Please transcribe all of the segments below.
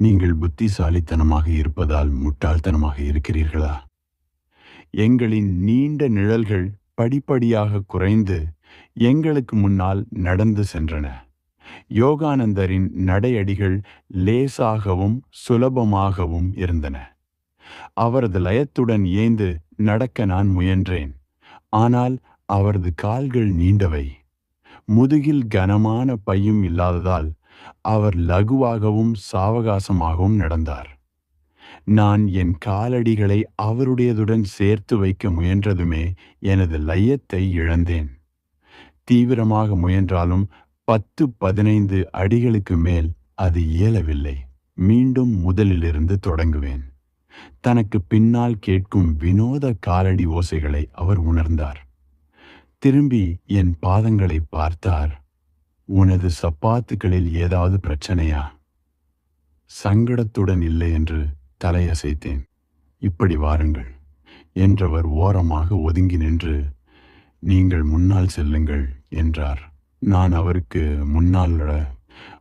நீங்கள் புத்திசாலித்தனமாக இருப்பதால் முட்டாள்தனமாக இருக்கிறீர்களா? எங்களின் நீண்ட நிழல்கள் படிப்படியாக குறைந்து எங்களுக்கு முன்னால் நடந்து சென்றன. யோகானந்தரின் நடையடிகள் லேசாகவும் சுலபமாகவும் இருந்தன. அவரது லயத்துடன் ஏந்து நடக்க நான் முயன்றேன். ஆனால் அவரது கால்கள் நீண்டவை. முதுகில் கனமான பையும் இல்லாததால் அவர் லகுவாகவும் சாவகாசமாகவும் நடந்தார். நான் என் காலடிகளை அவருடையதுடன் சேர்த்து வைக்க முயன்றதுமே எனது லயத்தை இழந்தேன். தீவிரமாக முயன்றாலும் பத்து பதினைந்து அடிகளுக்கு மேல் அது இயலவில்லை. மீண்டும் முதலிலிருந்து தொடங்குவேன். தனக்கு பின்னால் கேட்கும் வினோத காலடி ஓசைகளை அவர் உணர்ந்தார். திரும்பி என் பாதங்களை பார்த்தார். உனது சப்பாத்துக்களில் ஏதாவது பிரச்சனையா? சங்கடத்துடன் இல்லை என்று தலையசைத்தேன். இப்படி வாருங்கள். என்றவர் ஓரமாக ஒதுங்கி நின்று நீங்கள் முன்னால் செல்லுங்கள் என்றார். நான் அவருக்கு முன்னால்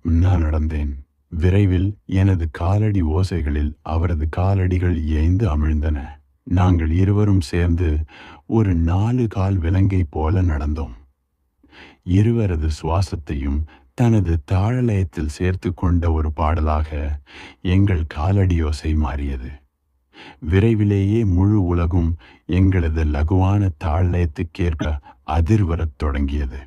முன்னால் நடந்தேன். விரைவில் எனது காலடி ஓசைகளில் அவரது காலடிகள் ஏய்ந்து அமிழ்ந்தன. நாங்கள் இருவரும் சேர்ந்து ஒரு நாலு கால் விலங்கை போல நடந்தோம். இருவரது சுவாசத்தையும் தனது தாழலயத்தில் சேர்த்து கொண்ட ஒரு பாடலாக எங்கள் காலடியோசை மாறியது. விரைவிலேயே முழு உலகும் எங்களது லகுவான தாழலயத்துக்கேற்ப அதிர்வரத் தொடங்கியது.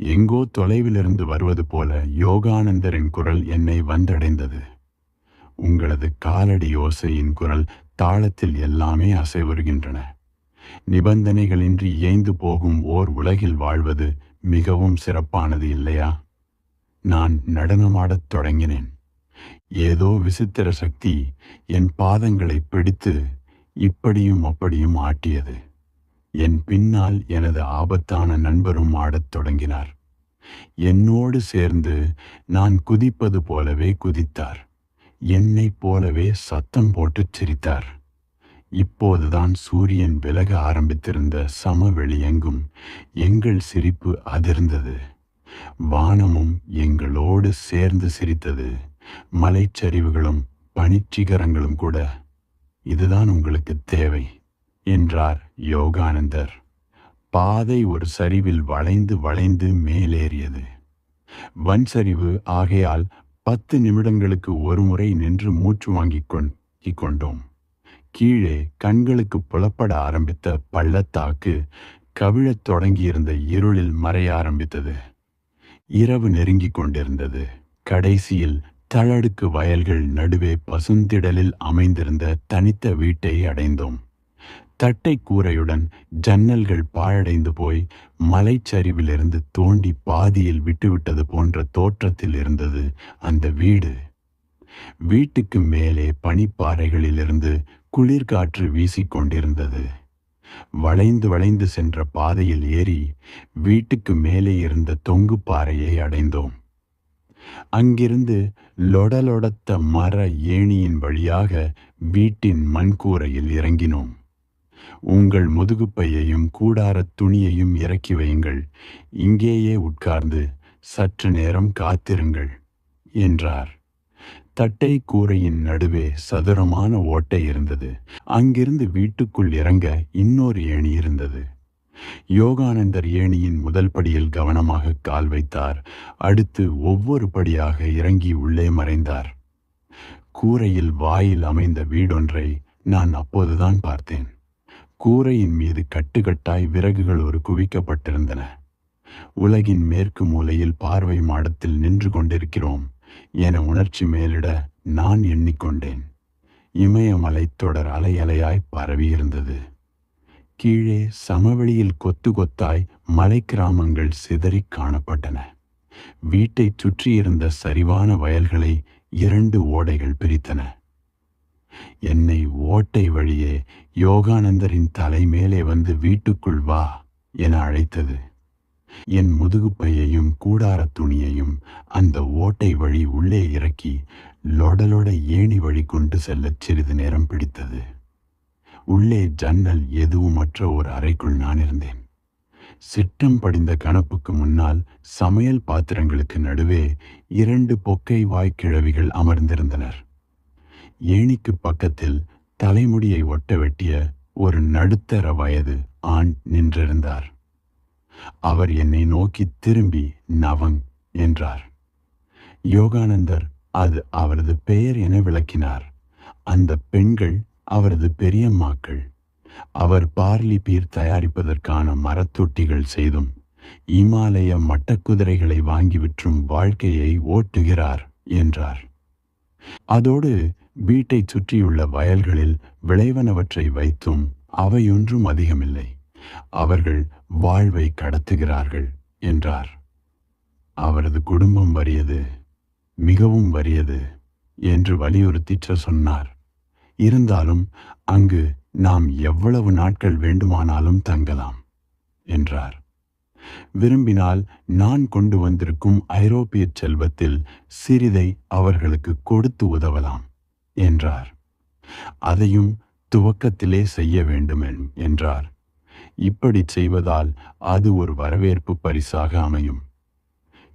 எங்கோ தொலைவிலிருந்து வருவது போல யோகானந்தரின் குரல் என்னை வந்தடைந்தது. உங்களது காலடி ஓசையின் குரல் தாளத்தில் எல்லாமே அசைவுறுகின்றன நிபந்தனைகளின்றி இயைந்து போகும் ஓர் உலகில் வாழ்வது மிகவும் சிறப்பானது இல்லையா? நான் நடனமாடத் தொடங்கினேன். ஏதோ விசித்திர சக்தி என் பாதங்களை பிடித்து இப்படியும் அப்படியும் ஆட்டியது. என் பின்னால் எனது ஆபத்தான நண்பரும் ஆடத் தொடங்கினார். என்னோடு சேர்ந்து நான் குதிப்பது போலவே குதித்தார். என்னைப் போலவே சத்தம் போட்டுச் சிரித்தார். இப்போதுதான் சூரியன் விலக ஆரம்பித்திருந்த சமவெளி எங்கும் எங்கள் சிரிப்பு அதிர்ந்தது. வானமும் எங்களோடு சேர்ந்து சிரித்தது. மலைச்சரிவுகளும் பனிச்சிகரங்களும் கூட. இதுதான் உங்களுக்கு தேவை என்றார் யோகானந்தர். பாதை ஒரு சரிவில் வளைந்து வளைந்து மேலேறியது. வன் சரிவு ஆகையால் பத்து நிமிடங்களுக்கு ஒருமுறை நின்று மூச்சு வாங்கிக் கொண்டோம் கீழே கண்களுக்கு புலப்பட ஆரம்பித்த பள்ளத்தாக்கு கவிழத் தொடங்கியிருந்த இருளில் மறைய ஆரம்பித்தது. இரவு நெருங்கிக் கொண்டிருந்தது. கடைசியில் தளடுக்கு வயல்கள் நடுவே பசுந்திடலில் அமைந்திருந்த தனித்த வீட்டை அடைந்தோம். தட்டை கூரையுடன் ஜன்னல்கள் பாழடைந்து போய் மலைச்சரிவிலிருந்து தோண்டி பாதியில் விட்டுவிட்டது போன்ற தோற்றத்தில் இருந்தது அந்த வீடு. வீட்டுக்கு மேலே பனிப்பாறைகளிலிருந்து குளிர்காற்று வீசிக்கொண்டிருந்தது. வளைந்து வளைந்து சென்ற பாதையில் ஏறி வீட்டுக்கு மேலே இருந்த தொங்கு பாறையை அடைந்தோம். அங்கிருந்து லொடலொடத்த மர ஏணியின் வழியாக வீட்டின் மண்கூரையில் இறங்கினோம். உங்கள் முதுகுப்பையையும் கூடாரத் துணியையும் இறக்கி வையுங்கள். இங்கேயே உட்கார்ந்து சற்று நேரம் காத்திருங்கள் என்றார். தட்டை கூரையின் நடுவே சதுரமான ஓட்டை இருந்தது. அங்கிருந்து வீட்டுக்குள் இறங்க இன்னொரு ஏணி இருந்தது. யோகானந்தர் ஏணியின் முதல் படியில் கவனமாக கால் வைத்தார். அடுத்து ஒவ்வொரு படியாக இறங்கி உள்ளே மறைந்தார். கூரையில் வாயில் அமைந்த வீடொன்றை நான் அப்போதுதான் பார்த்தேன். கூரையின் மீது கட்டுக்கட்டாய் விறகுகள் ஒரு குவிக்கப்பட்டிருந்தன. உலகின் மேற்கு மூலையில் பார்வை மாடத்தில் நின்று கொண்டிருக்கிறோம். என உணர்ச்சி மேலிட நான் எண்ணிக்கொண்டேன். இமயமலை தொடர் அலை அலையாய் பரவியிருந்தது கீழே சமவெளியில் கொத்து கொத்தாய் மலை கிராமங்கள் சிதறிக் காணப்பட்டன. வீட்டைச் சுற்றியிருந்த சரிவான வயல்களை இரண்டு ஓடைகள் பிரித்தன. என்னை ஓட்டை வழியே யோகானந்தரின் தலை மேலே வந்து வீட்டுக்குள் வா என அழைத்தது. என் முதுகுப்பையையும் கூடாரத் துணியையும் அந்த ஓட்டை வழி உள்ளே இறக்கி லொடலொட ஏணி வழி கொண்டு செல்லச் சிறிது நேரம் பிடித்தது. உள்ளே ஜன்னல் எதுவுமற்ற ஒரு அறைக்குள் நான் இருந்தேன். சிற்றம் படிந்த கணப்புக்கு முன்னால் சமையல் பாத்திரங்களுக்கு நடுவே இரண்டு பொக்கை வாய்க்கிழவிகள் அமர்ந்திருந்தனர். ஏணிக்கு பக்கத்தில் தலைமுடியை ஒட்ட வெட்டிய ஒரு நடுத்தர வயது ஆண் நின்றிருந்தார். அவர் என்னை நோக்கி திரும்பி நவங் என்றார். யோகானந்தர் அது அவரது பெயர் என விளக்கினார். அந்த பெண்கள் அவரது பெரியம்மாக்கள். அவர் பார்லி பீர் தயாரிப்பதற்கான மரத்தொட்டிகள் செய்தும் இமாலய மட்டக்குதிரைகளை வாங்கி விற்றும் வாழ்க்கையை ஓட்டுகிறார் என்றார். அதோடு வீட்டைச் சுற்றியுள்ள வயல்களில் விளைவனவற்றை வைத்தும் அவையொன்றும் அதிகமில்லை. அவர்கள் வாழ்வை கடத்துகிறார்கள் என்றார். அவரது குடும்பம் வறியது மிகவும் வறியது என்று வலியுறுத்திற்ற சொன்னார். இருந்தாலும் அங்கு நாம் எவ்வளவு நாட்கள் வேண்டுமானாலும் தங்கலாம் என்றார். விரும்பினால் நான் கொண்டு வந்திருக்கும் ஐரோப்பிய செல்வத்தில் சிறிதை அவர்களுக்கு கொடுத்து உதவலாம் என்றார். அதையும் துவக்கத்திலே செய்ய வேண்டும் என்றார். இப்படி செய்வதால் அது ஒரு வரவேற்பு பரிசாக அமையும்.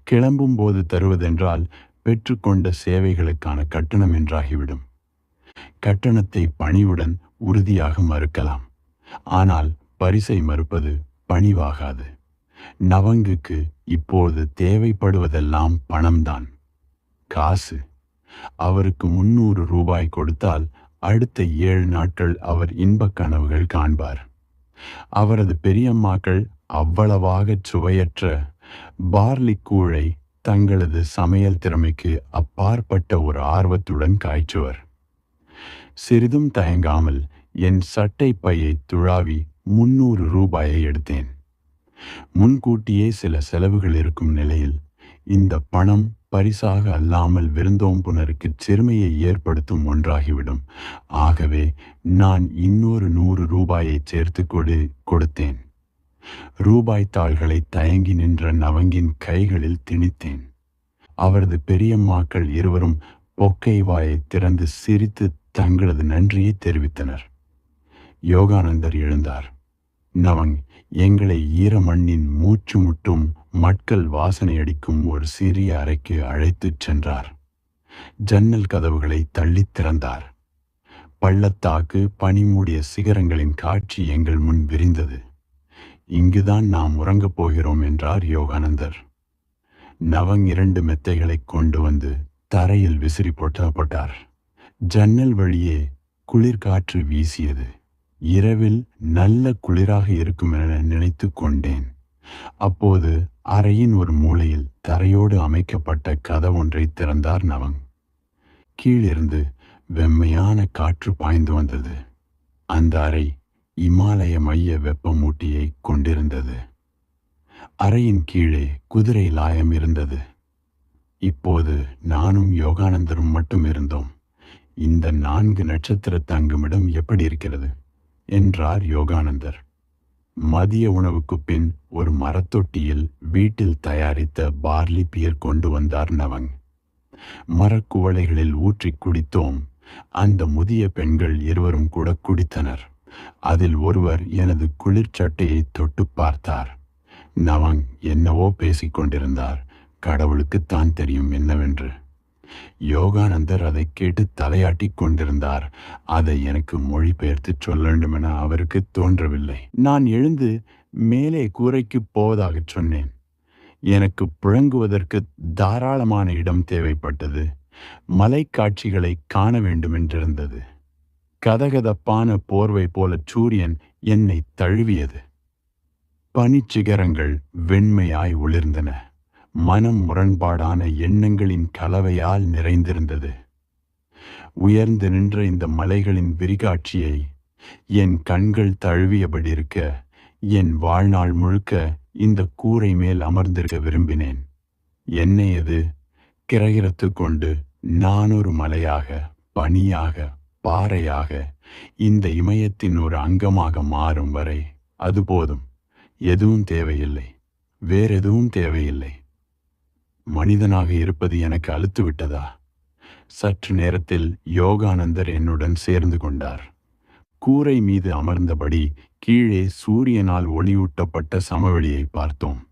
கிளம்பும் போது தருவதென்றால் பெற்றுக்கொண்ட சேவைகளுக்கான கட்டணம் என்றாகிவிடும். கட்டணத்தை பணிவுடன் உறுதியாக மறுக்கலாம். ஆனால் பரிசை மறுப்பது பணிவாகாது. நவங்குக்கு இப்போது தேவைப்படுவதெல்லாம் பணம்தான். காசு. அவருக்கு முன்னூறு ரூபாய் கொடுத்தால் அடுத்த ஏழு நாட்கள் அவர் இன்பக் கனவுகள் காண்பார். அவரது பெரியம்மாக்கள் அவ்வளவாக சுவையற்ற பார்லி கூழை தங்களது சமையல் திறமைக்கு அப்பாற்பட்ட ஒரு ஆர்வத்துடன் காய்ச்சுவர். சிறிதும் தயங்காமல் என் சட்டை பையை துழாவி முன்னூறு ரூபாயை எடுத்தேன். முன்கூட்டியே சில செலவுகள் இருக்கும் நிலையில் இந்த பணம் பரிசாக அல்லாமல் விருந்தோம்புனருக்கு சிறுமையை ஏற்படுத்தும் ஒன்றாகிவிடும். ஆகவே நான் இன்னொரு நூறு ரூபாயை சேர்த்து கொடு கொடுத்தேன். ரூபாய் தாள்களை தயங்கி நின்ற நவங்கின் கைகளில் திணித்தேன். அவரது பெரியம்மாக்கள் இருவரும் பொக்கை வாயை திறந்து சிரித்து தங்களது நன்றியை தெரிவித்தனர். யோகானந்தர் எழுந்தார். நவங் எங்களை ஈரமண்ணின் மூச்சு முட்டும் மட்கள் வாசனை அடிக்கும் ஒரு சிறிய அறைக்கு அழைத்துச் சென்றார். ஜன்னல் கதவுகளை தள்ளித் திறந்தார். பள்ளத்தாக்கு பனிமூடிய சிகரங்களின் காட்சி எங்கள் முன் விரிந்தது. இங்குதான் நாம் உறங்கப் போகிறோம் என்றார் யோகானந்தர். நவங் இரண்டு மெத்தைகளை கொண்டு வந்து தரையில் விசிறி போட்டப்பட்டார் ஜன்னல் வழியே குளிர்காற்று வீசியது. இரவில் நல்ல குளிராக இருக்கும் என நினைத்து கொண்டேன். அப்போது அறையின் ஒரு மூலையில் தரையோடு அமைக்கப்பட்ட கதவொன்றை திறந்தார் நவங் கீழிருந்து வெம்மையான காற்று பாய்ந்து வந்தது. அந்த அறை இமாலய மைய வெப்பமூட்டியை கொண்டிருந்தது. அறையின் கீழே குதிரை லாயம் இருந்தது. இப்போது நானும் யோகானந்தரும் மட்டும் இருந்தோம். இந்த நான்கு நட்சத்திர தங்குமிடம் எப்படி இருக்கிறது? என்றார் யோகானந்தர். மதிய உணவுக்குப் பின் ஒரு மரத்தொட்டியில் வீட்டில் தயாரித்த பார்லி பியர் கொண்டு வந்தார் நவங். மரக்குவளைகளில் ஊற்றி குடித்தோம். அந்த முதிய பெண்கள் இருவரும் கூட குடித்தனர். அதில் ஒருவர் எனது குளிர்ச்சட்டையை தொட்டு பார்த்தார். நவங் என்னவோ பேசிக் கொண்டிருந்தார். கடவுளுக்குத்தான் தெரியும் என்னவென்று. யோகானந்தர் அதை கேட்டு தலையாட்டிக் கொண்டிருந்தார். அதை எனக்கு மொழிபெயர்த்து சொல்ல வேண்டுமென அவருக்கு தோன்றவில்லை. நான் எழுந்து மேலே கூரைக்கு போவதாகச் சொன்னேன். எனக்கு புழங்குவதற்கு தாராளமான இடம் தேவைப்பட்டது. மலைக்காட்சிகளை காண வேண்டுமென்றிருந்தது. கதகதப்பான போர்வை போல சூரியன் என்னை தழுவியது. பனிச்சிகரங்கள் வெண்மையாய் ஒளிர்ந்தன. மனம் முரண்பாடான எண்ணங்களின் கலவையால் நிறைந்திருந்தது. உயர்ந்து நின்ற இந்த மலைகளின் விரிகாட்சியை என் கண்கள் தழுவியபடி இருக்க என் வாழ்நாள் முழுக்க இந்த கூரை மேல் அமர்ந்திருக்க விரும்பினேன். என்னை அது கிரகிரத்து கொண்டு நானொரு மலையாக பனியாக பாறையாக இந்த இமயத்தின் ஒரு அங்கமாக மாறும் வரை அது போதும். எதுவும் தேவையில்லை. வேறெதுவும் தேவையில்லை. மனிதனாக இருப்பது எனக்கு அழுத்து விட்டதா? சற்று நேரத்தில் யோகானந்தர் என்னுடன் சேர்ந்து கொண்டார். கூரை மீது அமர்ந்தபடி கீழே சூரியனால் ஒளியூட்டப்பட்ட சமவெளியை பார்த்தோம்.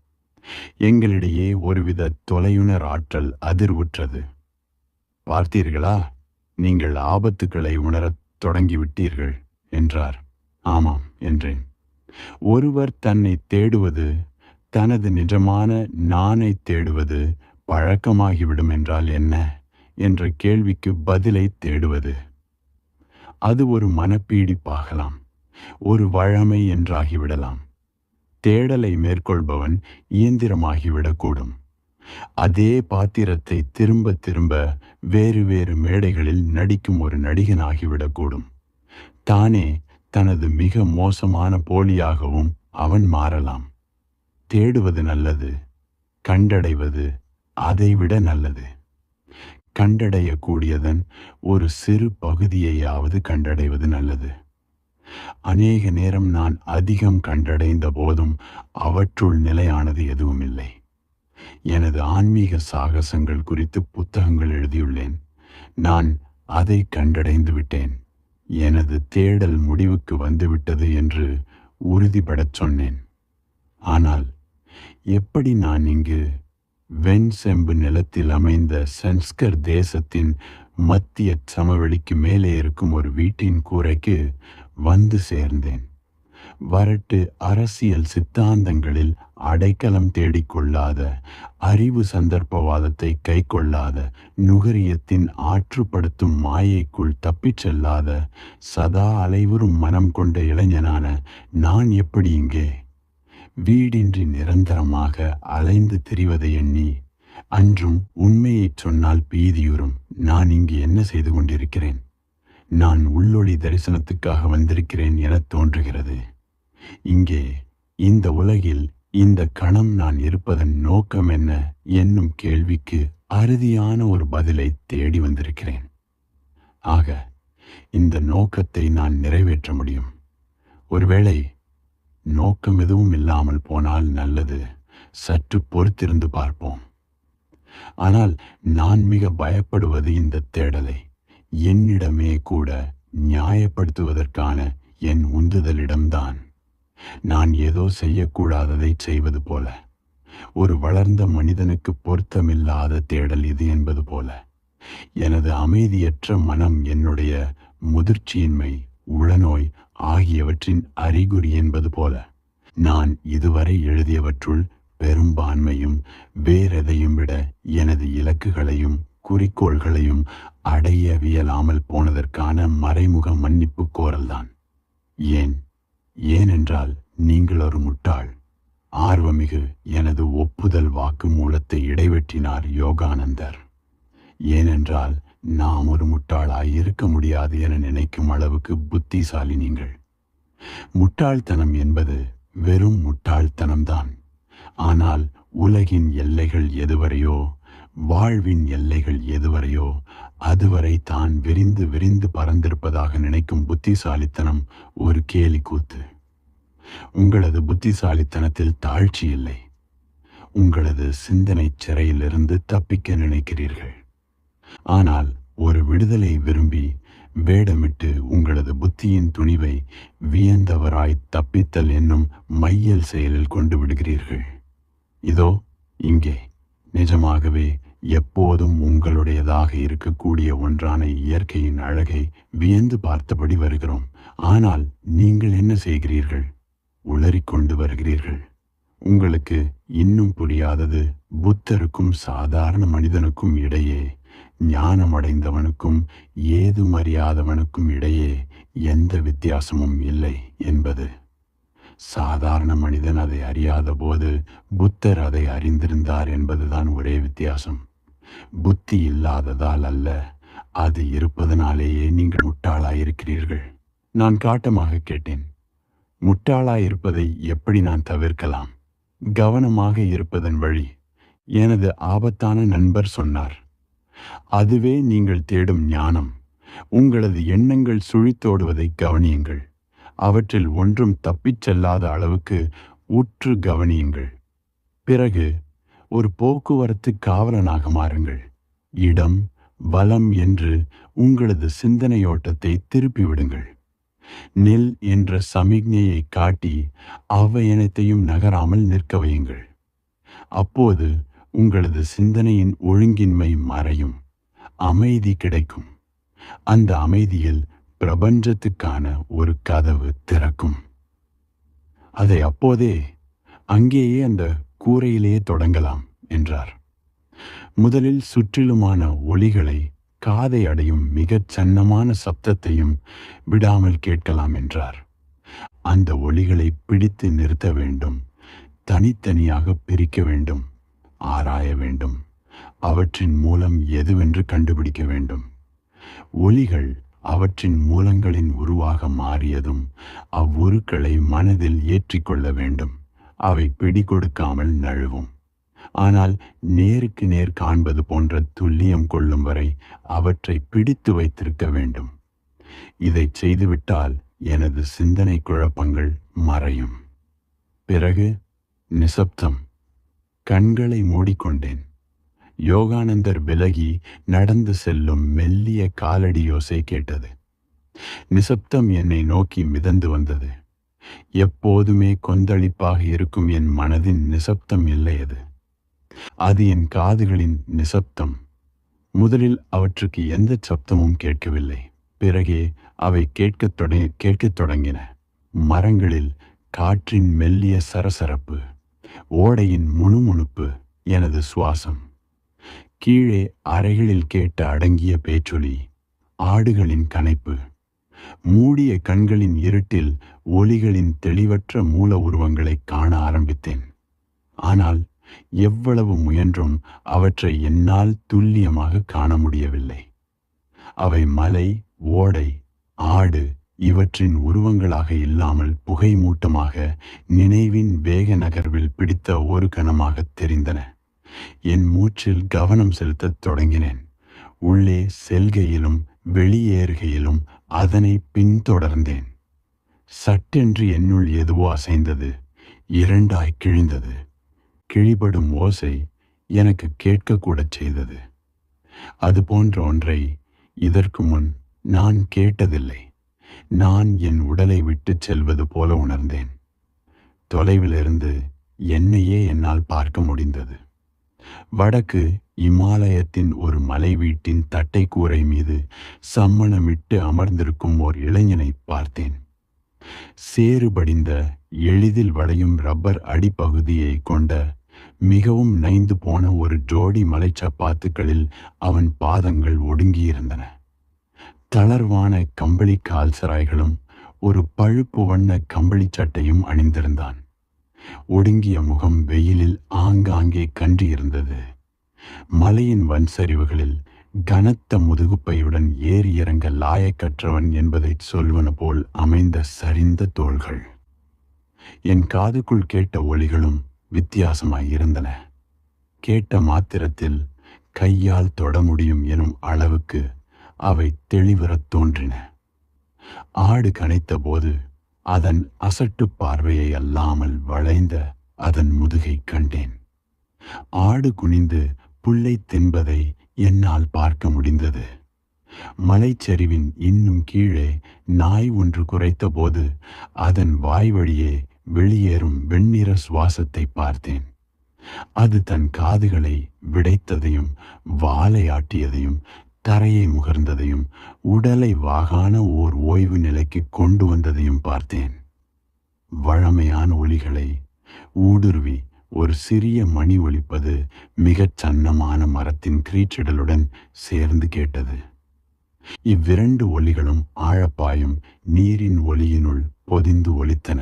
எங்களிடையே ஒருவித தொலையுணர் ஆற்றல் அதிர்வுற்றது. பார்த்தீர்களா? நீங்கள் ஆபத்துக்களை உணரத் தொடங்கிவிட்டீர்கள் என்றார். ஆமாம் என்றேன். ஒருவர் தன்னை தேடுவது தனது நிஜமான நானை தேடுவது பழக்கமாகிவிடும் என்றால் என்ன? என்ற கேள்விக்கு பதிலை தேடுவது. அது ஒரு மனப்பீடிப்பாகலாம். ஒரு வழமை என்றாகிவிடலாம். தேடலை மேற்கொள்பவன் இயந்திரமாகிவிடக்கூடும். அதே பாத்திரத்தை திரும்ப திரும்ப வேறு வேறு மேடைகளில் நடிக்கும் ஒரு நடிகனாகிவிடக்கூடும். தானே தனது மிக மோசமான போலியாகவும் அவன் மாறலாம். தேடுவது நல்லது கண்டடைவது அதைவிட நல்லது. கண்டடையக்கூடியதன் ஒரு சிறு பகுதியையாவது கண்டடைவது நல்லது. அநேக நேரம் நான் அதிகம் கண்டடைந்த போதும் அவற்றுள் நிலையானது எதுவும் இல்லை எனது ஆன்மீக சாகசங்கள் குறித்து புத்தகங்கள் எழுதியுள்ளேன். நான் அதை கண்டடைந்து விட்டேன். எனது தேடல் முடிவுக்கு வந்துவிட்டது என்று உறுதிபடச் சொன்னேன். ஆனால் எப்படி நான் இங்கு வெண் செம்பு நிலத்தில் அமைந்த சன்ஸ்கர் தேசத்தின் மத்திய சமவெளிக்கு மேலே இருக்கும் ஒரு வீட்டின் கூரைக்கு வந்து சேர்ந்தேன். வரட்டு அரசியல் சித்தாந்தங்களில் அடைக்கலம் தேடிக்கொள்ளாத அறிவு சந்தர்ப்பவாதத்தை கை கொள்ளாத நுகரியத்தின் ஆற்றுப்படுத்தும் மாயைக்குள் தப்பிச் செல்லாத சதா அலைவரும் மனம் கொண்ட இளைஞனான நான் எப்படி இங்கே? வீடின்றி நிரந்தரமாக அலைந்து திரிவதை எண்ணி அன்றும் உண்மையைச் சொன்னால் பீதியுறும் நான் இங்கு என்ன செய்து கொண்டிருக்கிறேன்? நான் உள்ளொளி தரிசனத்துக்காக வந்திருக்கிறேன் எனத் தோன்றுகிறது. இங்கே இந்த உலகில் இந்த கணம் நான் இருப்பதன் நோக்கம் என்ன என்னும் கேள்விக்கு அறுதியான ஒரு பதிலை தேடி வந்திருக்கிறேன். ஆக இந்த நோக்கத்தை நான் நிறைவேற்ற முடியும். ஒருவேளை நோக்கம் எதுவும் இல்லாமல் போனால் நல்லது. சற்று பொறுத்திருந்து பார்ப்போம். ஆனால் நான் மிக பயப்படுவது இந்த தேடலை. என்னிடமே கூட நியாயப்படுத்துவதற்கான என் உந்துதலிடம்தான். நான் ஏதோ செய்யக்கூடாததை செய்வது போல. ஒரு வளர்ந்த மனிதனுக்கு பொருத்தமில்லாத தேடல் இது என்பது போல. எனது அமைதியற்ற மனம் என்னுடைய முதிர்ச்சியின்மை உளநோய் ஆகியவற்றின் அறிகுறி என்பது போல. நான் இதுவரை எழுதியவற்றுள் பெரும்பான்மையும் வேறெதையும் விட எனது இலக்குகளையும் குறிக்கோள்களையும் அடையவியலாமல் போனதற்கான மறைமுக மன்னிப்பு கோரல்தான். ஏன்? ஏனென்றால் நீங்கள் ஒரு முட்டாள். ஆர்வமிகு எனது ஒப்புதல் வாக்கு மூலத்தை இடைவெட்டினார் யோகானந்தர். ஏனென்றால் நாம் ஒரு முட்டாளாய் இருக்க முடியாது என நினைக்கும் அளவுக்கு புத்திசாலி நீங்கள். முட்டாள்தனம் என்பது வெறும் முட்டாள்தனம்தான். ஆனால் உலகின் எல்லைகள் எதுவரையோ வாழ்வின் எல்லைகள் எதுவரையோ அதுவரை தான் விரிந்து விரிந்து பறந்திருப்பதாக நினைக்கும் புத்திசாலித்தனம் ஒரு கேலி கூத்து. உங்களது புத்திசாலித்தனத்தில் தாழ்ச்சி இல்லை. உங்களது சிந்தனை சிறையிலிருந்து தப்பிக்க நினைக்கிறீர்கள். ஆனால் ஒரு விடுதலை விரும்பி வேடமிட்டு உங்களது புத்தியின் துணிவை வியந்தவராய் தப்பித்தல் என்னும் மையல் செயலில் கொண்டு விடுகிறீர்கள். இதோ இங்கே. நிஜமாகவே எப்போதும் உங்களுடையதாக இருக்கக்கூடிய ஒன்றான இயற்கையின் அழகை வியந்து பார்த்தபடி வருகிறோம். ஆனால் நீங்கள் என்ன செய்கிறீர்கள்? உளறிக்கொண்டு வருகிறீர்கள். உங்களுக்கு இன்னும் புரியாதது புத்தருக்கும் சாதாரண மனிதனுக்கும் இடையே ஞானமடைந்தவனுக்கும் ஏதுமறியாதவனுக்கும் இடையே எந்த வித்தியாசமும் இல்லை என்பது. சாதாரண மனிதன் அதை அறியாத போது புத்தர் அதை அறிந்திருந்தார் என்பதுதான் ஒரே வித்தியாசம். புத்தி இல்லாததால் அல்ல அது இருப்பதனாலேயே நீங்கள் முட்டாளாயிருக்கிறீர்கள். நான் காட்டமாக கேட்டேன் முட்டாளாயிருப்பதை எப்படி நான் தவிர்க்கலாம்? கவனமாக இருப்பதன் வழி எனது ஆபத்தான நண்பர் சொன்னார். அதுவே நீங்கள் தேடும் ஞானம். உங்களது எண்ணங்கள் சுழித்தோடுவதை கவனியுங்கள். அவற்றில் ஒன்றும் தப்பிச் செல்லாத அளவுக்கு உற்று கவனியுங்கள். பிறகு ஒரு போக்குவரத்து காவலனாக மாறுங்கள். இடம் பலம் என்று உங்களது சிந்தனையோட்டத்தை திருப்பிவிடுங்கள் நெல் நில் என்ற சமிக்ஞையை காட்டி அவையனைத்தையும் நகராமல் நிற்க வையுங்கள். அப்போது உங்களது சிந்தனையின் ஒழுங்கின்மை மறையும். அமைதி கிடைக்கும். அந்த அமைதியில் பிரபஞ்சத்துக்கான ஒரு கதவு திறக்கும். அதை அப்போதே அங்கேயே அந்த கூரையிலேயே தொடங்கலாம் என்றார். முதலில் சுற்றிலுமான ஒளிகளை காதை அடையும் மிகச் சன்னமான சப்தத்தையும் விடாமல் கேட்கலாம் என்றார். அந்த ஒளிகளை பிடித்து நிறுத்த வேண்டும். தனித்தனியாக பிரிக்க வேண்டும். ஆராய வேண்டும். அவற்றின் மூலம் எதுவென்று கண்டுபிடிக்க வேண்டும். ஒலிகள் அவற்றின் மூலங்களின் உருவாக மாறியதும் அவ்வுருக்களை மனதில் ஏற்றிக்கொள்ள வேண்டும். அவை பிடி கொடுக்காமல் நழுவும். ஆனால் நேருக்கு நேர் காண்பது போன்ற துல்லியம் கொள்ளும் வரை அவற்றை பிடித்து வைத்திருக்க வேண்டும். இதை செய்துவிட்டால் எனது சிந்தனை குழப்பங்கள் மறையும். பிறகு நிசப்தம். கண்களை மூடிக்கொண்டேன். யோகானந்தர் விலகி நடந்து செல்லும் மெல்லிய காலடி யோசை கேட்டது. நிசப்தம் என்னை நோக்கி மிதந்து வந்தது. எப்போதுமே கொந்தளிப்பாக இருக்கும் என் மனதின் நிசப்தம் இல்லை அது. அது என் காதுகளின் நிசப்தம். முதலில் அவற்றுக்கு எந்த சப்தமும் கேட்கவில்லை. பிறகே அவை கேட்கத் தொடங்கி கேட்கத் தொடங்கின. மரங்களில் காற்றின் மெல்லிய சரசரப்பு. ஓடையின் முணுமுணுப்பு எனது சுவாசம். கீழே அறைகளில் கேட்ட அடங்கிய பேச்சொலி ஆடுகளின் கனைப்பு. மூடிய கண்களின் இருட்டில் ஒலிகளின் தெளிவற்ற மூல உருவங்களை காண ஆரம்பித்தேன். ஆனால் எவ்வளவு முயன்றும் அவற்றை என்னால் துல்லியமாக காண முடியவில்லை. அவை மலை ஓடை ஆடு இவற்றின் உருவங்களாக இல்லாமல் புகை மூட்டமாக நினைவின் வேக நகர்வில் பிடித்த ஒரு கணமாக தெரிந்தன. என் மூச்சில் கவனம் செலுத்தத் தொடங்கினேன். உள்ளே செல்கையிலும் வெளியேறுகையிலும் அதனை பின்தொடர்ந்தேன். சட்டென்று என்னுள் எதுவோ அசைந்தது. இரண்டாய் கிழிந்தது. கிழிபடும் ஓசை எனக்கு கேட்கக்கூடச் செய்தது. அது போன்ற ஒன்றை இதற்கு முன் நான் கேட்டதில்லை. நான் என் உடலை விட்டுச் செல்வது போல உணர்ந்தேன். தொலைவிலிருந்து என்னையே என்னால் பார்க்க முடிந்தது. வடக்கு இமாலயத்தின் ஒரு மலை வீட்டின் தட்டை கூரை மீது சம்மணமிட்டு அமர்ந்திருக்கும் ஓர் இளைஞனை பார்த்தேன். சேறுபடிந்த எளிதில் வளையும் ரப்பர் அடிப்பகுதியை கொண்ட மிகவும் நைந்து போன ஒரு ஜோடி மலைச்சப்பாத்துக்களில் அவன் பாதங்கள் ஒடுங்கியிருந்தன. தளர்வான கம்பளி கால்சராய்களும் ஒரு பழுப்பு வண்ண கம்பளி சட்டையும் அணிந்திருந்தான். ஒடுங்கிய முகம் வெயிலில் ஆங்காங்கே கன்றியிருந்தது. மலையின் வன்சரிவுகளில் கனத்த முதுகுப்பையுடன் ஏறி இறங்க லாயக்கற்றவன் என்பதை சொல்வன போல் அமைந்த சரிந்த தோள்கள். என் காதுக்குள் கேட்ட ஒளிகளும் வித்தியாசமாய் இருந்தன. கேட்ட மாத்திரத்தில் கையால் தொட முடியும் எனும் அளவுக்கு அவை தெளிவுறத் தோன்றின. ஆடு கனைத்த போது அதன் அசட்டு பார்வையை அல்லாமல் வளைந்த அதன் முதுகை கண்டேன். ஆடு குனிந்து புல்லை தின்பதை என்னால் பார்க்க முடிந்தது. மலைச்சரிவின் இன்னும் கீழே நாய் ஒன்று குறைத்தபோது அதன் வாய் வழியே வெளியேறும் வெண்ணிற சுவாசத்தை பார்த்தேன். அது தன் காதுகளை விடைத்ததையும் வாலை ஆட்டியதையும் தரையை முகர்ந்ததையும் உடலை வாகான ஓர் ஓய்வு நிலைக்கு கொண்டு வந்ததையும் பார்த்தேன். வழமையான ஒளிகளை ஊடுருவி ஒரு சிறிய மணி ஒலிப்பது மிகச் சன்னமான மரத்தின் கிரீச்சிடலுடன் சேர்ந்து கேட்டது. இவ்விரண்டு ஒலிகளும் ஆழப்பாயும் நீரின் ஒலியினுள் பொதிந்து ஒலித்தன.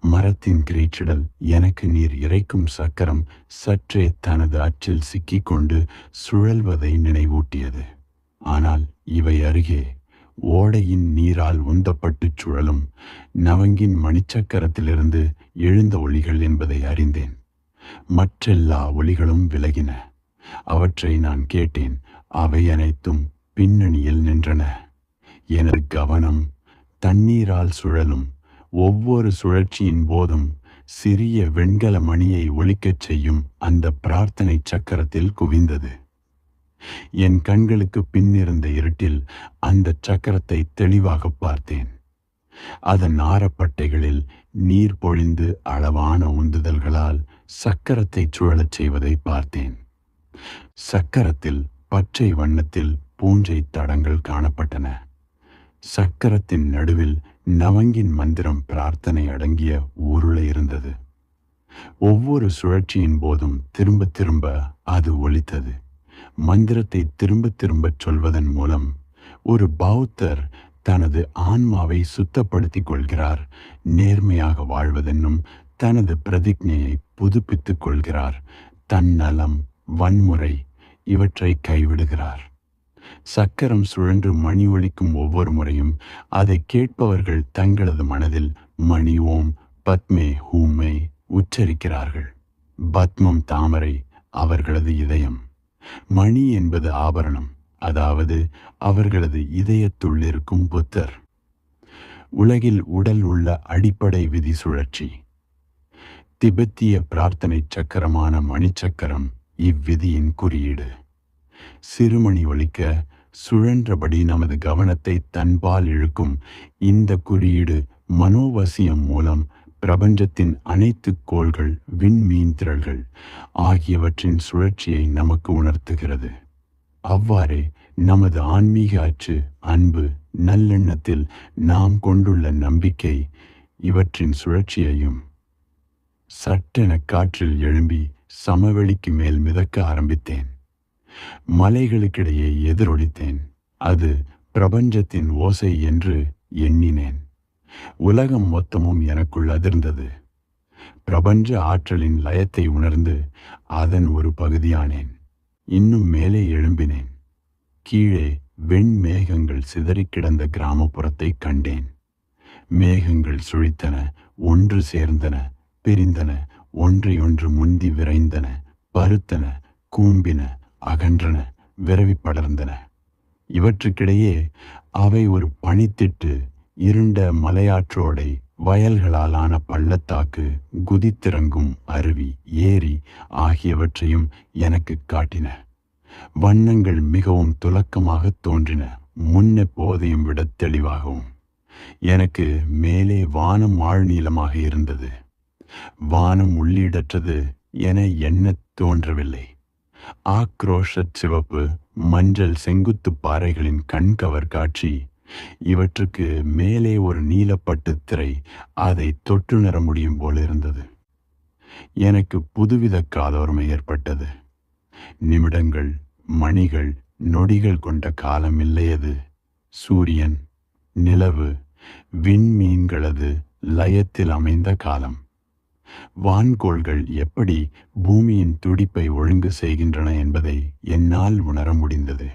மரத்தின் கிரீச்சிடல் எனக்கு நீர் இறைக்கும் சக்கரம் சற்றே தனது அச்சில் சிக்கிக்கொண்டு சுழல்வதை நினைவூட்டியது. ஆனால் இவை அருகே ஓடையின் நீரால் உந்தப்பட்டுச் சுழலும் நவங்கின் மணிச்சக்கரத்திலிருந்து எழுந்த ஒளிகள் என்பதை அறிந்தேன். மற்றெல்லா ஒளிகளும் விலகின. அவற்றை நான் கேட்டேன். அவை அனைத்தும் பின்னணியில் நின்றன. எனது கவனம் தண்ணீரால் சுழலும் ஒவ்வொரு சுழற்சியின் போதும் சிறிய வெண்கல மணியை ஒழிக்கச் செய்யும் அந்த பிரார்த்தனை சக்கரத்தில் குவிந்தது. என் கண்களுக்கு பின்னிருந்த இருட்டில் அந்த சக்கரத்தை தெளிவாக பார்த்தேன். அதன் ஆரப்பட்டைகளில் நீர் பொழிந்து அளவான உந்துதல்களால் சக்கரத்தை சுழலச் செய்வதை பார்த்தேன். சக்கரத்தில் பச்சை வண்ணத்தில் பூஞ்சை தடங்கள் காணப்பட்டன. சக்கரத்தின் நடுவில் நவங்கின் மந்திரம் பிரார்த்தனை அடங்கிய உருளை இருந்தது. ஒவ்வொரு சுழற்சியின் போதும் திரும்ப திரும்ப அது ஒலித்தது. மந்திரத்தை திரும்ப திரும்பச் சொல்வதன் மூலம் ஒரு பௌத்தர் தனது ஆன்மாவை சுத்தப்படுத்திக் கொள்கிறார். நேர்மையாக வாழ்வதென்னும் தனது பிரதிஜையை புதுப்பித்துக் கொள்கிறார். தன்னலம் வன்முறை இவற்றை கைவிடுகிறார். சக்கரம் சுழன்று மணி ஒழிக்கும் ஒவ்வொரு முறையும் அதை கேட்பவர்கள் தங்களது மனதில் மணி ஓம் பத்மே ஹூமே உச்சரிக்கிறார்கள். பத்மம் தாமரை அவர்களது இதயம். மணி என்பது ஆபரணம் அதாவது அவர்களது இதயத்துள்ளிருக்கும் புத்தர். உலகில் உடல் உள்ள அடிப்படை விதி சுழற்சி. திபெத்திய பிரார்த்தனை சக்கரமான மணிச்சக்கரம் இவ்விதியின் குறியீடு. சிறுமணி ஒலிக்க சுழன்றபடி நமது கவனத்தை தன்பால் இழுக்கும் இந்த குறியீடு மனோவசியம் மூலம் பிரபஞ்சத்தின் அனைத்து கோள்கள் விண்மீன் திரள்கள் ஆகியவற்றின் சுழற்சியை நமக்கு உணர்த்துகிறது. அவ்வாறே நமது ஆன்மீக அச்சு அன்பு நல்லெண்ணத்தில் நாம் கொண்டுள்ள நம்பிக்கை இவற்றின் சுழற்சியையும் சட்டென காற்றில் எழும்பி சமவெளிக்கு மேல் மிதக்க ஆரம்பித்தேன். மலைகளுக்கிடையே எதிரொலித்தேன். அது பிரபஞ்சத்தின் ஓசை என்று எண்ணினேன். உலகம் மொத்தமும் எனக்குள் அதிர்ந்தது. பிரபஞ்ச ஆற்றலின் லயத்தை உணர்ந்து அதன் ஒரு பகுதியானேன். இன்னும் மேலே எழும்பினேன். கீழே வெண்மேகங்கள் சிதறிக் கிடந்த கிராமப்புறத்தை கண்டேன். மேகங்கள் சுழித்தன ஒன்று சேர்ந்தன பிரிந்தன ஒன்றையொன்று முந்தி விரைந்தன பருத்தன கூம்பின அகன்றன விரவி படர்ந்தன. இவற்றுக்கிடையே அவை ஒரு பனித்திட்டு இருண்ட மலையாற்றோடை வயல்களாலான பள்ளத்தாக்கு குதித்திறங்கும் அருவி ஏரி ஆகியவற்றையும் எனக்கு காட்டின. வண்ணங்கள் மிகவும் துலக்கமாக தோன்றின முன்னெப்போதையும் விட தெளிவாகவும் எனக்கு மேலே வானம் ஆழ்நீளமாக இருந்தது. வானம் உள்ளீடற்றது என எண்ணத் தோன்றவில்லை. ஆக்ரோஷச் சிவப்பு மஞ்சள் செங்குத்து பாறைகளின் கண்கவர் காட்சி. இவற்றுக்கு மேலே ஒரு நீலப்பட்டு திரை அதை தொட்டுணர முடியும் போல இருந்தது. எனக்கு புதுவித காதோர்மை ஏற்பட்டது. நிமிடங்கள் மணிகள் நொடிகள் கொண்ட காலம் இல்லையது. சூரியன் நிலவு விண்மீன்களது லயத்தில் அமைந்த காலம். வான்கோள்கள் எப்படி பூமியின் துடிப்பை ஒழுங்கு செய்கின்றன என்பதை என்னால் உணர முடிந்தது.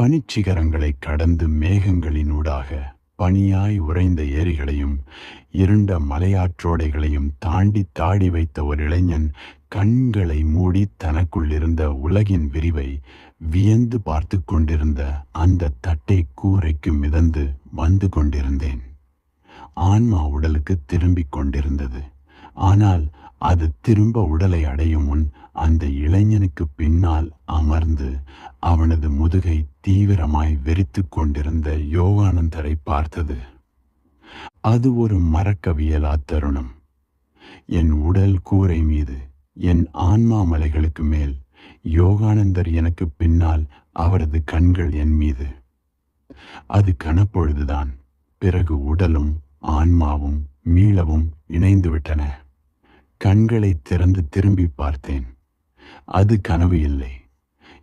பனிச்சிகரங்களை கடந்து மேகங்களினூடாக பனியாய் உறைந்த ஏரிகளையும் இருண்ட மலையாற்றோடைகளையும் தாண்டி தாடி வைத்த ஒரு இளைஞன் கண்களை மூடி தனக்குள் இருந்த உலகின் விரிவை வியந்து பார்த்து கொண்டிருந்த அந்த தட்டை கூரைக்கு மிதந்து வந்து கொண்டிருந்தேன். ஆன்மா உடலுக்கு திரும்பிக் கொண்டிருந்தது. ஆனால் அது திரும்ப உடலை அடையும் முன் அந்த இளைஞனுக்கு பின்னால் அமர்ந்து அவனது முதுகை தீவிரமாய் வெறித்து கொண்டிருந்த யோகானந்தரை பார்த்தது. அது ஒரு மறக்கவியலா தருணம். என் உடல் கூரை மீது என் ஆன்மா மலைகளுக்கு மேல் யோகானந்தர் எனக்கு பின்னால் அவரது கண்கள் என் மீது. அது கனப்பொழுதுதான் பிறகு உடலும் ஆன்மாவும் மீளவும் இணைந்து விட்டன கண்களை திறந்து திரும்பி பார்த்தேன். அது கனவு இல்லை.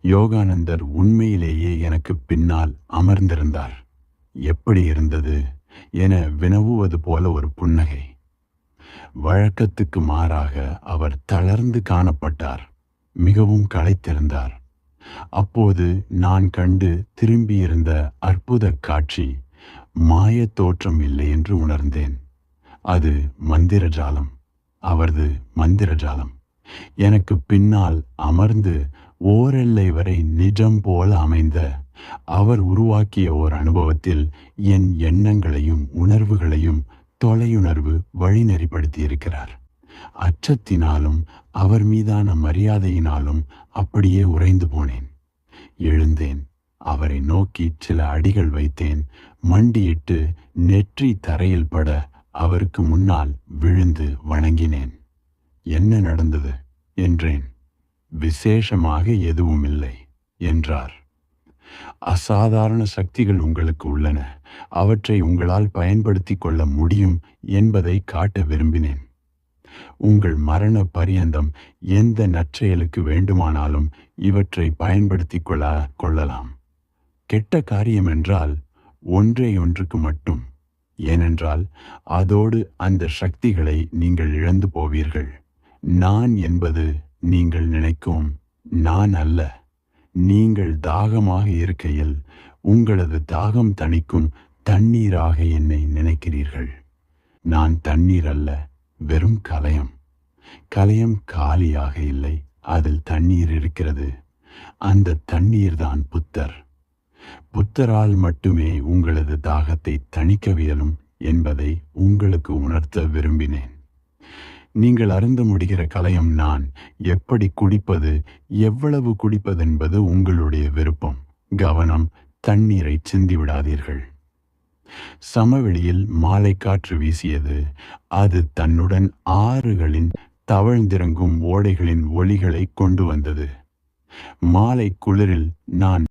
யோகானந்தர் உண்மையிலேயே எனக்கு பின்னால் அமர்ந்திருந்தார். எப்படி இருந்தது என வினவுவது போல ஒரு புன்னகை. வழக்கத்துக்கு மாறாக அவர் தளர்ந்து காணப்பட்டார். மிகவும் களைத்திருந்தார். அப்போது நான் கண்டு திரும்பியிருந்த அற்புத காட்சி மாய தோற்றம் இல்லை என்று உணர்ந்தேன். அது மந்திர ஜாலம் அவரது மந்திர ஜாலம் எனக்கு பின்னால் அமர்ந்து ஓரெல்லை வரை நிஜம் போல அமைந்த அவர் உருவாக்கிய ஓர் அனுபவத்தில் என் எண்ணங்களையும் உணர்வுகளையும் தொலையுணர்வு வழிநெறிப்படுத்தி இருக்கிறார் அச்சத்தினாலும் அவர் மீதான மரியாதையினாலும் அப்படியே உறைந்து போனேன். எழுந்தேன் அவரை நோக்கி சில அடிகள் வைத்தேன் மண்டியிட்டு நெற்றி தரையில் பட அவருக்கு முன்னால் விழுந்து வணங்கினேன். என்ன நடந்தது? என்றேன். விசேஷமாக எதுவும் இல்லை என்றார். அசாதாரண சக்திகள் உங்களுக்கு உள்ளன. அவற்றை உங்களால் பயன்படுத்தி கொள்ள முடியும் என்பதை காட்ட விரும்பினேன். உங்கள் மரண பரியந்தம் எந்த நற்செயலுக்கு வேண்டுமானாலும் இவற்றை பயன்படுத்தி கொள்ள கொள்ளலாம். கெட்ட காரியம் என்றால் ஒன்றே ஒன்றுக்கு மட்டும். ஏனென்றால் அதோடு அந்த சக்திகளை நீங்கள் இழந்து போவீர்கள். நான் என்பது நீங்கள் நினைக்கும் நான் அல்ல. நீங்கள் தாகமாக இருக்கையில் உங்களது தாகம் தணிக்கும் தண்ணீராக என்னை நினைக்கிறீர்கள். நான் தண்ணீர் அல்ல வெறும் கலயம். கலயம் காலியாக இல்லை அதில் தண்ணீர் இருக்கிறது. அந்த தண்ணீர் தான் புத்தர். புத்தரால் மட்டுமே உங்களது தாகத்தை தணிக்கவியலும் என்பதை உங்களுக்கு உணர்த்த விரும்பினேன். நீங்கள் அருந்த முடிகிற கலையம் நான் எப்படி குடிப்பது எவ்வளவு குடிப்பதென்பது உங்களுடைய விருப்பம். கவனம் தண்ணீரை சிந்திவிடாதீர்கள் சமவெளியில் மாலை காற்று வீசியது அது தன்னுடன் ஆறுகளின் தவழ்ந்திறங்கும் ஓடைகளின் ஒளிகளை கொண்டு வந்தது. மாலை குளிரில் நான்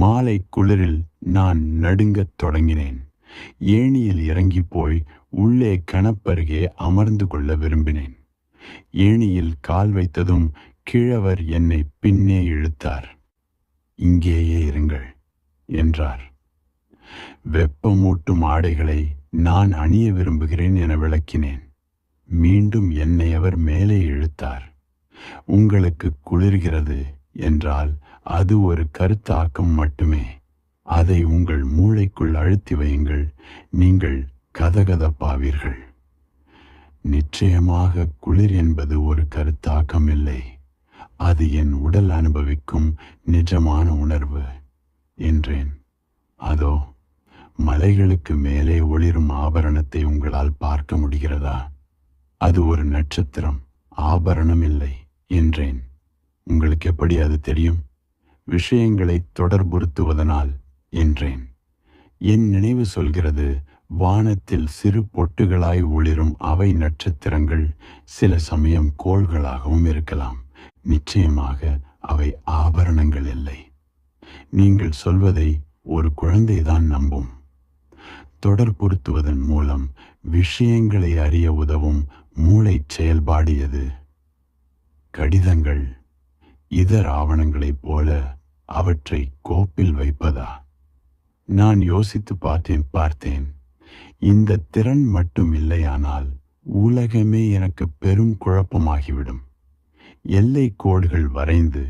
மாலை குளிரில் நான் நடுங்கத் தொடங்கினேன். ஏணியில் இறங்கி போய் உள்ளே கணப்பருகே அமர்ந்து கொள்ள விரும்பினேன். ஏணியில் கால் வைத்ததும் கிழவர் என்னை பின்னே இழுத்தார். இங்கேயே இருங்கள் என்றார். வெப்பமூட்டும் ஆடைகளை நான் அணிய விரும்புகிறேன் என விளக்கினேன். மீண்டும் என்னை அவர் மேலே இழுத்தார். உங்களுக்கு குளிர்கிறது என்றால் அது ஒரு கருத்தாக்கம் மட்டுமே. அதை உங்கள் மூளைக்குள் அழுத்தி வையுங்கள். நீங்கள் கதகதப்பாவீர்கள். நிச்சயமாக குளிர் என்பது ஒரு கருத்தாக்கம் இல்லை. அது என் உடல் அனுபவிக்கும் நிஜமான உணர்வு என்றேன். அதோ மலைகளுக்கு மேலே ஒளிரும் ஆபரணத்தை உங்களால் பார்க்க முடிகிறதா? அது ஒரு நட்சத்திரம் ஆபரணம் இல்லை என்றேன். உங்களுக்கு எப்படி அது தெரியும்? விஷயங்களை தொடர்புறுத்துவதனால் என்றேன். என் நினைவு சொல்கிறது வானத்தில் சிறு பொட்டுகளாய் ஒளிரும் அவை நட்சத்திரங்கள் சில சமயம் கோள்களாகவும் இருக்கலாம். நிச்சயமாக அவை ஆபரணங்கள் இல்லை. நீங்கள் சொல்வதை ஒரு குழந்தைதான் நம்பும். தொடர்புறுத்துவதன் மூலம் விஷயங்களை அறிய உதவும் மூளை செயல்பாடு எது? கடிதங்கள் இதர் ஆவணங்களைப் போல அவற்றை கோப்பில் வைப்பதா? நான் யோசித்து பார்த்தேன் பார்த்தேன். இந்த திறன் மட்டும் இல்லையானால் உலகமே எனக்கு பெரும் குழப்பமாகிவிடும். எல்லை கோடுகள் வரைந்து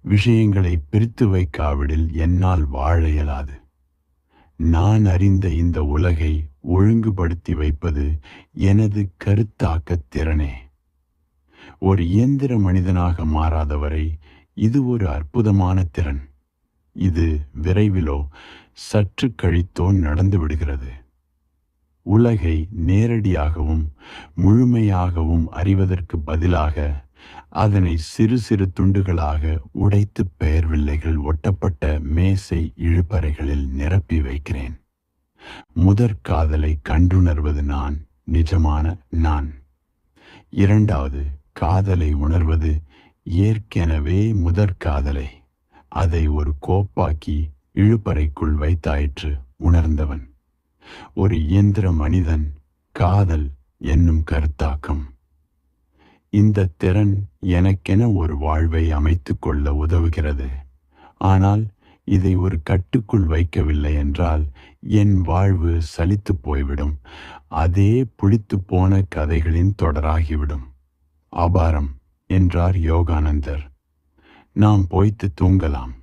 விஷயங்களை பிரித்து வைக்காவிடில் என்னால் வாழ இயலாது. நான் அறிந்த இந்த உலகை ஒழுங்குபடுத்தி வைப்பது எனது கருத்தாக்க திறனே. ஒரு இயந்திர மனிதனாக மாறாதவரை இது ஒரு அற்புதமான திறன். இது விரைவிலோ சற்று கழித்தோ நடந்து விடுகிறது. உலகை நேரடியாகவும் முழுமையாகவும் அறிவதற்கு பதிலாக அதனை சிறு சிறு துண்டுகளாக உடைத்து பெயர் வில்லைகள் ஒட்டப்பட்ட மேசை இழுப்பறைகளில் நிரப்பி வைக்கிறேன். முதற் காதலை கண்டுணர்வது நான் நிஜமான நான். இரண்டாவது காதலை உணர்வது ஏற்கெனவே முதற் காதலை அதை ஒரு கோப்பாக்கி இழுப்பறைக்குள் வைத்தாயிற்று உணர்ந்தவன். ஒரு இயந்திர மனிதன் காதல் என்னும் கருத்தாக்கம். இந்த திறன் எனக்கென ஒரு வாழ்வை அமைத்து கொள்ள உதவுகிறது. ஆனால் இதை ஒரு கட்டுக்குள் வைக்கவில்லை என்றால் என் வாழ்வு சலித்து போய்விடும். அதே புளித்து போன கதைகளின் தொடராகிவிடும். அபாரம் என்றார் யோகானந்தர். நாம் போய்த்து தூங்கலாம்.